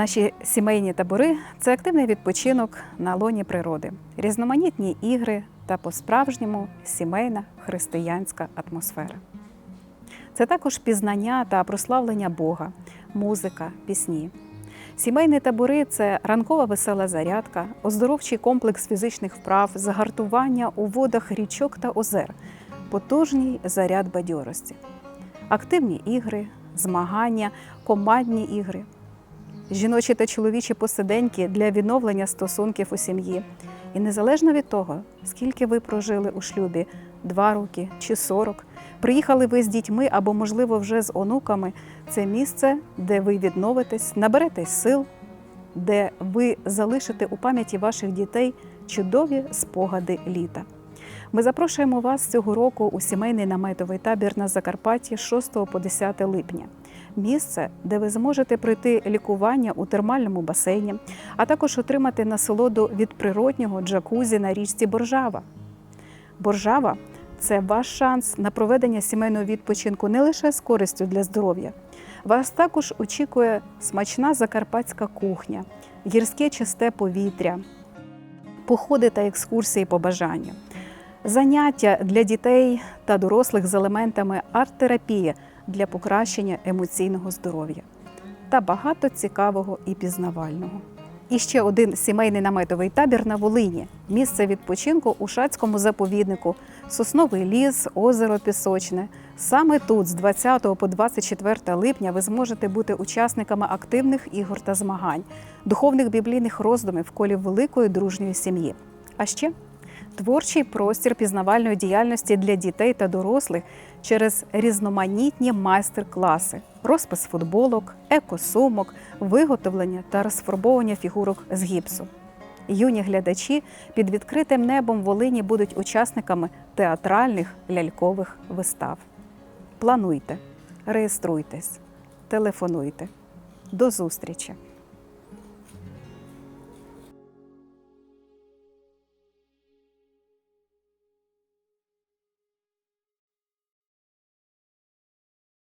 Наші сімейні табори це активний відпочинок на лоні природи, різноманітні ігри та по-справжньому сімейна християнська атмосфера. Це також пізнання та прославлення Бога, музика, пісні. Сімейні табори це ранкова весела зарядка, оздоровчий комплекс фізичних вправ, загартування у водах річок та озер, потужний заряд бадьорості, активні ігри, змагання, командні ігри, жіночі та чоловічі посиденьки для відновлення стосунків у сім'ї. І незалежно від того, скільки ви прожили у шлюбі два роки чи 40, приїхали ви з дітьми або, можливо, вже з онуками, це місце, де ви відновитесь, наберетесь сил, де ви залишите у пам'яті ваших дітей чудові спогади літа. Ми запрошуємо вас цього року у сімейний наметовий табір на Закарпатті з 6 по 10 липня. Місце, де ви зможете пройти лікування у термальному басейні, а також отримати насолоду від природнього джакузі на річці Боржава. Боржава це ваш шанс на проведення сімейного відпочинку не лише з користю для здоров'я. Вас також очікує смачна закарпатська кухня, гірське чисте повітря, походи та екскурсії по бажанню, заняття для дітей та дорослих з елементами арт-терапії для покращення емоційного здоров'я та багато цікавого і пізнавального. І ще один сімейний наметовий табір на Волині місце відпочинку у Шацькому заповіднику, Сосновий ліс, озеро Пісочне. Саме тут, з 20 по 24 липня, ви зможете бути учасниками активних ігор та змагань, духовних біблійних роздумів в колі великої дружньої сім'ї. А ще творчий простір пізнавальної діяльності для дітей та дорослих через різноманітні майстер-класи, розпис футболок, екосумок, виготовлення та розфарбовування фігурок з гіпсу. Юні глядачі під відкритим небом Волині будуть учасниками театральних лялькових вистав. Плануйте, реєструйтесь, телефонуйте. До зустрічі!